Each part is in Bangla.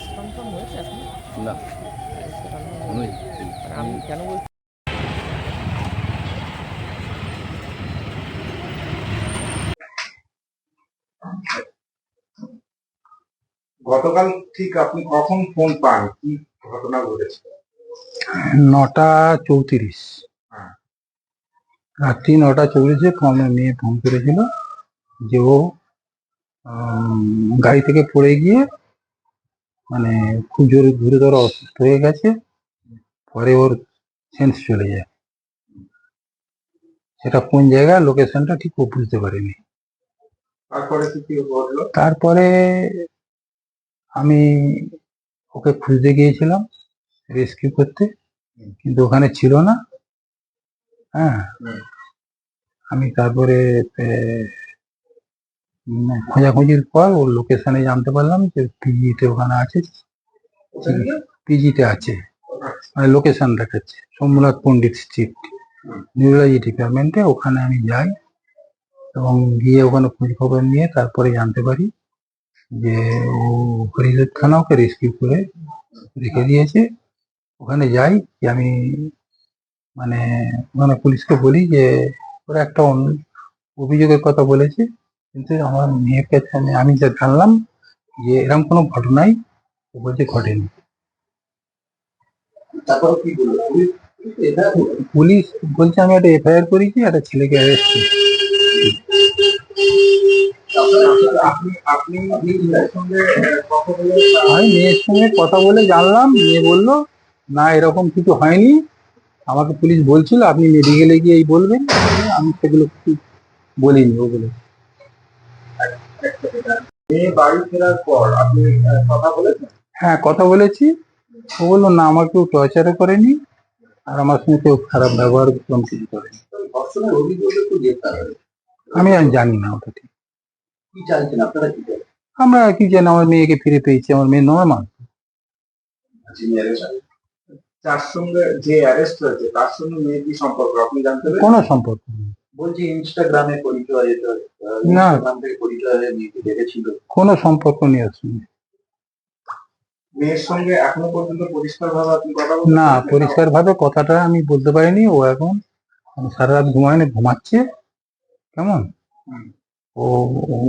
অ্যারেস্ট কনফার্ম হয়েছে এখন না। অ্যারেস্ট কনফার্ম কোনোই আমি কেন বলছি? গতকাল ঠিক আপনি কখন ফোন পান? কি ঘটনা ঘটেছে? নটা চৌত্রিশ। হ্যাঁ। রাত্রি নটা চৌত্রিশে আমার মেয়ে ফোন করেছিল যে ও গাড়ি থেকে পড়ে গিয়ে মানে খুব জোরে গুরুতর অসুস্থ হয়ে গেছে। পরে ওর সেন্স চলে যায়। সেটা কোন জায়গায়? লোকেশনটা ঠিক ও বুঝতে পারেনি। তারপরে আমি ওকে খুঁজতে গিয়েছিলাম রেস্কিউ করতে। কিন্তু ওখানে ছিল না। হ্যাঁ। আমি তারপরে খোঁজাখুঁজির পর ওর লোকেশনে জানতে পারলাম যে পিজিতে ওখানে আছে পিজিতে আছে মানে লোকেশন দেখাচ্ছে, সোমনাথ পণ্ডিত স্ট্রিট নিউরোলজি ডিপার্টমেন্টে ওখানে আমি যাই এবং গিয়ে ওখানে খোঁজ খবর নিয়ে তারপরে জানতে পারি যে ও হরিদের খানা ওকে রেস্কিউ করে রেখে দিয়েছে। ওখানে যাই যে আমি মানে ওখানে পুলিশকে বলি যে ওরা একটা অন্য অভিযোগের কথা বলেছে কিন্তু আমার মেয়ের কাছে আমি যা জানলাম যে এরকম কোনো ঘটনাই ও বলছে ঘটেনি। তারপরে কি পুলিশ বলছে আমি একটা এফআইআর করেছি একটা ছেলেকে অ্যারেস্ট করেছি। আমি মেয়ের সঙ্গে কথা বলে জানলাম মেয়ে বলল না এরকম কিছু হয়নি। আমাকে পুলিশ বলছিল আপনি মেডিকেলে গিয়ে এই বলবেন আমি সেগুলো বলিনি ওগুলো। মেয়ে বাড়ি ফেরার পর আপনি কথা বলেছেন? হ্যাঁ কথা বলেছি। ও বলল না আমার কেউ টর্চারও করেনি আর আমার সঙ্গে কেউ খারাপ ব্যবহার কোনো কিছু করেনি। আমি আর জানি না ওটা ঠিক। কি চাইছেন আপনারা কি আমরা কি জানি আমার মেয়েকে ফিরে পেয়েছি আমার মেয়ে নর্মাল arrest সঙ্গে যে অ্যারেস্ট হয়েছে তার সঙ্গে মেয়ে কি সম্পর্ক? আপনি জানতে কোনো সম্পর্ক নেই। বলছি ইনস্টাগ্রামে পরিচয় এটা না। কোনো সম্পর্ক নেই ওর সঙ্গে মেয়ের সঙ্গে এখনও পর্যন্ত পরিষ্কার ভাবে আপনি কথা না? পরিষ্কার ভাবে কথাটা আমি বলতে পারিনি। ও এখন সারা রাত ঘুমায়নি ঘুমাচ্ছে। কেমন? ও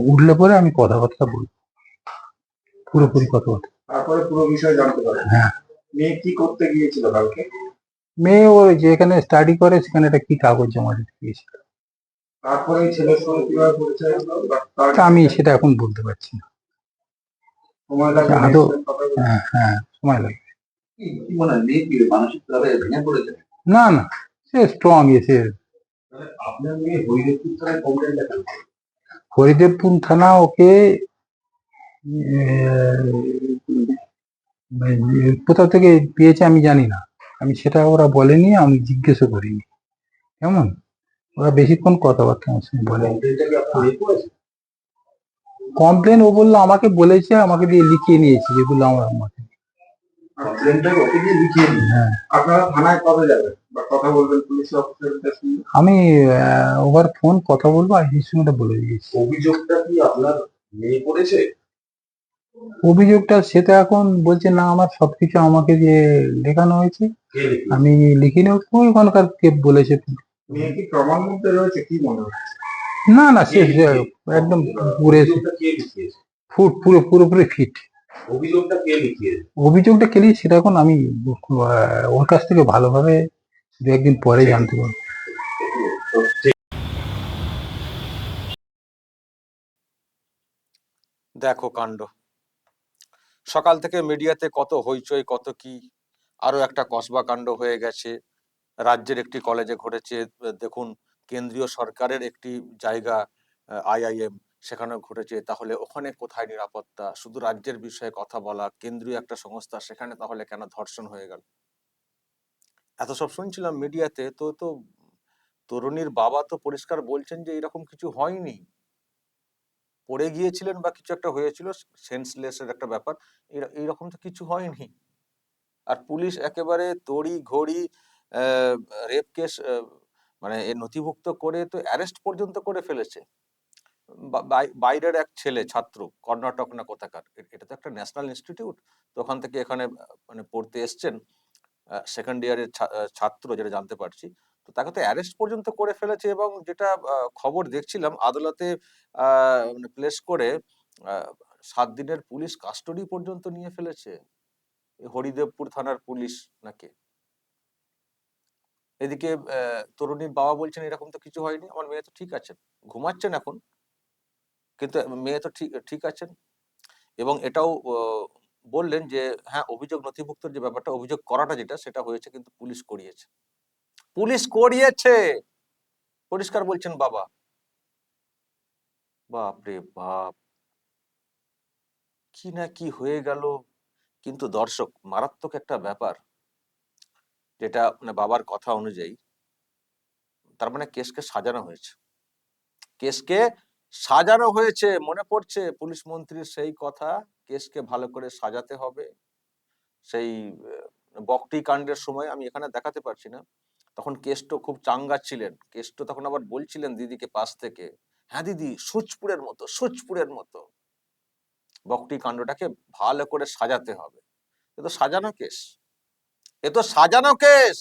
উঠলে পরে আমি কথাবার্তা বলব। পুরোপুরি কথাবার্তা। তারপরে পুরো বিষয় জানতে পারেন হ্যাঁ। মেয়ে কি করতে গিয়েছিল কালকে? মেয়ে ও যেখানে স্টাডি করে সেখানে একটা কি কাগজ জমা দিতে গিয়েছিল। তারপরে ছেলের সঙ্গে কীভাবে পরিচয় হলো তা আমি সেটা এখন বলতে পারছি না। সময় লাগবে আদৌ-? হ্যাঁ হ্যাঁ সময় লাগে কি কি মনে হয় মেয়ে কি মানসিক ভেঙে পড়েছে? না না সে স্ট্রং এসে আপনার মেয়ে হরিদেবপুর থানায় কমপ্লেন দেখান হরিদেবপুর থানা ওকে কোথা থেকে পেয়েছে আমি জানি না। আমি সেটা ওরা বলেনি আমি জিজ্ঞেসও করিনি। কেমন? ওরা বেশিক্ষণ কথাবার্তা আমার সঙ্গে বলে। কমপ্লেন ও বলল আমাকে বলেছে আমাকে দিয়ে লিখিয়ে নিয়েছে যেগুলো আমার লিখিয়ে হ্যাঁ। আমি ওভার ফোন কথা বলব আইসির সঙ্গে বলে দিয়েছি অভিযোগটা কি আপনার মেয়ে করেছে? অভিযোগটা সেটা এখন বলছে না আমার সবকিছু আমাকে যে লেখানো হয়েছে? আমি লিখিনি। ওখানকার কে বলেছে? মেয়ে কি প্রমাণ মধ্যে রয়েছে? কি মনে হয়? না না সে একদম পুরে ফুট পুরো পুরোপুরি ফিট। অভিযোগটা কে লিখিয়েছে? অভিযোগটা কেলি সেটা এখন আমি ওর কাছ থেকে ভালোভাবে দু একদিন পরে জানতে পারব। দেখো কাণ্ড। সকাল থেকে মিডিয়াতে কত হইচই কত কি আরও একটা কসবা কাণ্ড হয়ে গেছে। রাজ্যের একটি কলেজে ঘটেছে, দেখুন, কেন্দ্রীয় সরকারের একটি জায়গা আইআইএম সেখানেও ঘটেছে, তাহলে ওখানে কোথায় নিরাপত্তা? শুধু রাজ্যের বিষয়ে কথা বলা, কেন্দ্রীয় একটা সংস্থা, সেখানে তাহলে কেন ধর্ষণ হয়ে গেল? এত সব শুনছিলাম মিডিয়াতে তো তো তরুণীর বাবা তো পরিষ্কার বলছেন যে এরকম কিছু হয়নি। পড়ে গিয়েছিলেন বা কিছু একটা হয়েছিল সেন্সলেস এর একটা ব্যাপার এইরকম তো কিছু হয়নি। আর পুলিশ একেবারে তড়ি ঘড়ি রেপ কেস মানে এ নথিভুক্ত করে তো অ্যারেস্ট পর্যন্ত করে ফেলেছে। বাইরের এক ছেলে ছাত্র কর্ণাটক না কোথাকার এটা তো একটা ন্যাশনাল ইনস্টিটিউট তো ওখান থেকে এখানে মানে পড়তে এসছেন সেকেন্ড ইয়ারের ছাত্র যেটা জানতে পারছি তো তাকে তো অ্যারেস্ট পর্যন্ত করে ফেলেছে এবং যেটা খবর দেখছিলাম আদালতে আহ, মানে প্লেস করে সাত দিনের পুলিশ কাস্টডি পর্যন্ত নিয়ে ফেলেছে। হরিদেবপুর থানার পুলিশ নাকি? এদিকে তরুণীর বাবা বলছেন, এরকম তো কিছু হয়নি। আমার মেয়ে তো ঠিক আছেন ঘুমাচ্ছেন এখন। কিন্তু মেয়ে তো ঠিক ঠিক আছেন। এবং এটাও বললেন যে হ্যাঁ অভিযোগ, নথিভুক্ত যে ব্যাপারটা, অভিযোগ করাটা যেটা, সেটা হয়েছে, কিন্তু পুলিশ করিয়েছে। পুলিশ করিয়েছে! পরিষ্কার বলছেন বাবা। বাপ রে বাপ! কি না কি হয়ে গেল। কিন্তু দর্শক, মারাত্মক একটা ব্যাপার। যেটা মানে বাবার কথা অনুযায়ী তার মানে কেসকে সাজানো হয়েছে। কেসকে সাজানো হয়েছে, মনে পড়ছে পুলিশ মন্ত্রীর সেই কথা, কেসকে ভালো করে সাজাতে হবে। সেই বকটি কাণ্ডের সময় আমি এখানে দেখাতে পারছি না। তখন কেষ্ট খুব চাঙ্গা ছিলেন। কেষ্ট তখন আবার বলছিলেন দিদিকে পাশ থেকে হ্যাঁ দিদি, সুচপুরের মতো সুচপুরের মতো। বকটি কাণ্ডটাকে ভালো করে সাজাতে হবে। এ তো সাজানো কেস। এ তো সাজানো কেস।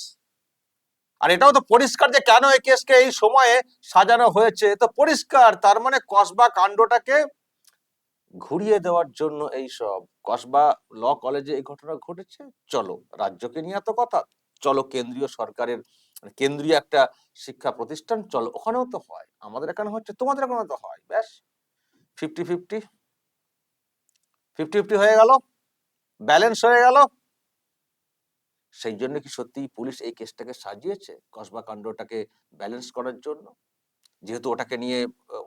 আর এটাও তো পরিষ্কার যে কেন এই কেসকে এই সময়ে সাজানো হয়েছে তো পরিষ্কার। তার মানে কসবা কাণ্ডটাকে ঘুরিয়ে দেওয়ার জন্য এই সব। কসবা ল কলেজে এই ঘটনা ঘটেছে? চলো, রাজ্যকে নিয়ে এত কথা। চলো, কেন্দ্রীয় সরকারের মানে কেন্দ্রীয় একটা শিক্ষা প্রতিষ্ঠান, চলো, ওখানেও তো হয়। আমাদের এখানে হচ্ছে, তোমাদের এখানে তো হয়, ব্যাস। Fifty fifty. ফিফটি ফিফটি হয়ে গেল। ব্যালেন্স হয়ে গেল। সেই জন্য কি সত্যি পুলিশ এই কেসটাকে সাজিয়েছে? কসবা কাণ্ডটাকে ব্যালেন্স করার জন্য? যেহেতু ওটাকে নিয়ে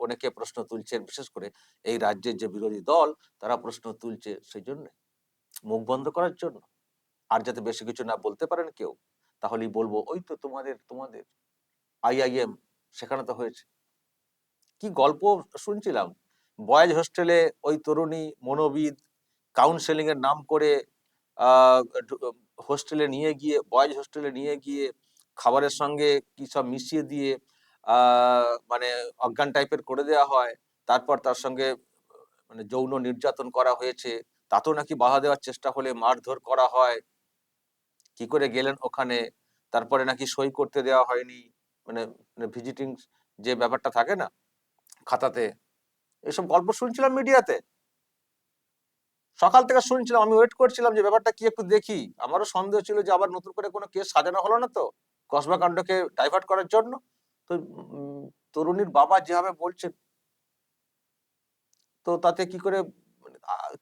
অনেকে প্রশ্ন তুলছেন, বিশেষ করে এই রাজ্যের যে বিরোধী দল, তারা প্রশ্ন তুলছে সেই জন্য। মুখ বন্ধ করার জন্য। আর যাতে বেশি কিছু না বলতে পারেন কেউ, তাহলেই বলব, ওই তো তোমাদের তোমাদের। আইআইএম সেখানে তো হয়েছে। কি গল্প শুনছিলাম? বয়েজ হোস্টেলে ওই তরুণী, মনোবিদ কাউন্সেলিং এর নাম করে হোস্টেলে নিয়ে গিয়ে বয়েজ হোস্টেলে নিয়ে গিয়ে, খাবারের সঙ্গে কি সব মিশিয়ে দিয়ে মানে অজ্ঞান টাইপের করে দেওয়া হয়, তারপর তার সঙ্গে মানে যৌন নির্যাতন করা হয়েছে, তাতেও নাকি বাধা দেওয়ার চেষ্টা হলে মারধর করা হয়। কি করে গেলেন ওখানে? তারপরে নাকি সই করতে দেওয়া হয়নি মানে ভিজিটিং যে ব্যাপারটা থাকে না, খাতাতে, এসব গল্প শুনছিলাম মিডিয়াতে সকাল থেকে শুনছিলাম, আমি ওয়েট করছিলাম যে ব্যাপারটা কি একটু দেখি। আমারও সন্দেহ ছিল যে আবার নতুন করে কোনো কেস সাজানো হলো না তো, কসবা কাণ্ডকে ডাইভার্ট করার জন্য। তো তরুণীর বাবা যেভাবে বলছেন, তো তাতে কি করে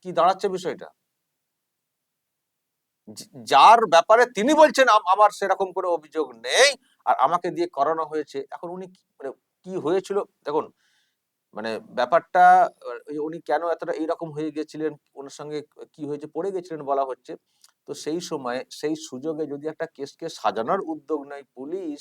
কি দাঁড়াচ্ছে বিষয়টা? যার ব্যাপারে তিনি বলছেন আমার সেরকম কোনো অভিযোগ নেই, আর আমাকে দিয়ে করানো হয়েছে। এখন উনি মানে কি হয়েছিল? দেখুন মানে ব্যাপারটা উনি কেন এতটা এইরকম হয়ে গেছিলেন, ওনার সঙ্গে কি হয়েছে, পড়ে গেছিলেন বলা হচ্ছে। তো সেই সময়, সেই সুযোগে যদি একটা কেসকে সাজানোর উদ্যোগ নেয় পুলিশ,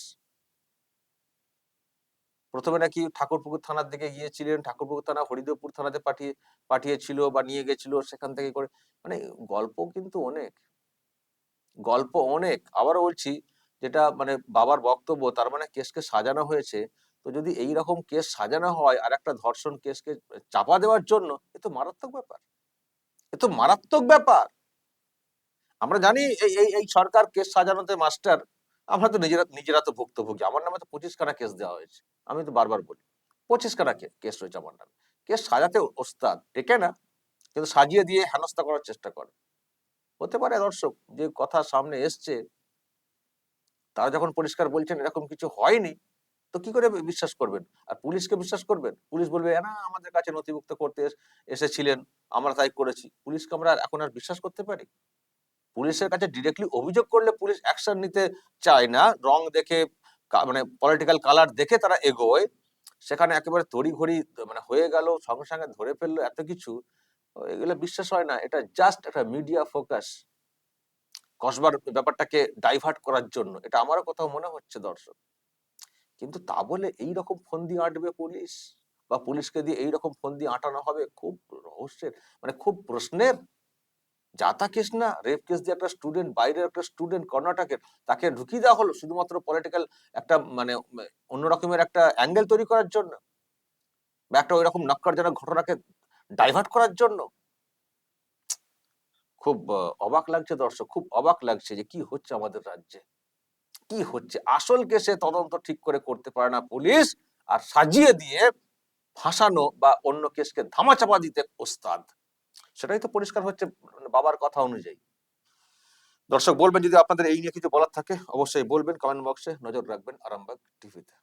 প্রথমে নাকি ঠাকুরপুকুর থানার দিকে গিয়েছিলেন, ঠাকুরপুকুর থানা, হরিদেবপুর থানাতে পাঠিয়ে, পাঠিয়েছিল বা নিয়ে গেছিল সেখান থেকে করে। মানে গল্প কিন্তু অনেক, গল্প অনেক। আবার বলছি, যেটা মানে বাবার বক্তব্য, তার মানে কেসকে সাজানো হয়েছে তো যদি এই রকম কেস সাজানো হয় আর একটা ধর্ষণ কেসকে চাপা দেওয়ার জন্য, এ তো মারাত্মক ব্যাপার। এ তো মারাত্মক ব্যাপার। আমরা জানি এই এই এই সরকার কেস সাজানোতে মাস্টার, আমরা তো নিজেরা নিজেরা তো ভুক্তভোগী। আমার নামে তো পঁচিশ খানা কেস দেওয়া হয়েছে। আমি তো বারবার বলি পঁচিশ খানা কেস রয়েছে আমার নামে। কেস সাজাতে ওস্তাদ ডেকে না, কিন্তু সাজিয়ে দিয়ে হেনস্থা করার চেষ্টা করে। হতে পারে দর্শক, যে কথা সামনে এসছে, তারা যখন পরিষ্কার বলছেন এরকম কিছু হয়নি তো কি করে বিশ্বাস করবেন? আর পুলিশকে বিশ্বাস করবেন? পুলিশ বলবে না, আমাদের কাছে নথিভুক্ত করতে এসেছিলেন, আমরা তাই করেছি। পুলিশকে আমরা এখন আর বিশ্বাস করতে পারি? পুলিশের কাছে ডিরেক্টলি অভিযোগ করলে পুলিশ অ্যাকশন নিতে চায় না রং দেখে মানে পলিটিক্যাল কালার দেখে তারা এগোয়। সেখানে একেবারে তড়িঘড়ি মানে হয়ে গেল, সঙ্গে সঙ্গে ধরে ফেলল, এত কিছু। এগুলো বিশ্বাস হয় না। এটা জাস্ট একটা মিডিয়া ফোকাস কসবার ব্যাপারটাকে ডাইভার্ট করার জন্য। এটা আমারও কোথাও মনে হচ্ছে, দর্শক। কিন্তু তা বলে এই রকম ফন্দি আঁটবে পুলিশ? বা পুলিশকে দিয়ে এই রকম ফন্দি আঁটানো হবে? খুব রহস্যের মানে খুব প্রশ্নের। যাতা কেস না রেপ কেস দিয়ে একটা স্টুডেন্ট বাইরের একটা স্টুডেন্ট কর্ণাটকের তাকে ঢুকিয়ে দেওয়া হলো শুধুমাত্র পলিটিক্যাল একটা মানে উম, অন্য রকমের একটা অ্যাঙ্গেল তৈরি করার জন্য? বা একটা ওই রকম নক্কারজনক ঘটনাকে ডাইভার্ট করার জন্য? খুব অবাক লাগছে দর্শক খুব অবাক লাগছে যে কি হচ্ছে আমাদের রাজ্যে। কি হচ্ছে? আসল কেসে তদন্ত ঠিক করে করতে পারে না পুলিশ, আর সাজিয়ে দিয়ে ফাঁসানো বা অন্য কেসকে ধামাচাপা দিতে ওস্তাদ। সেটাই তো পরিষ্কার হচ্ছে বাবার কথা অনুযায়ী। দর্শক, বলবেন যদি আপনাদের এই নিয়ে কিছু বলার থাকে, অবশ্যই বলবেন কমেন্ট বক্সে নজর রাখবেন আরামবাগ টিভিতে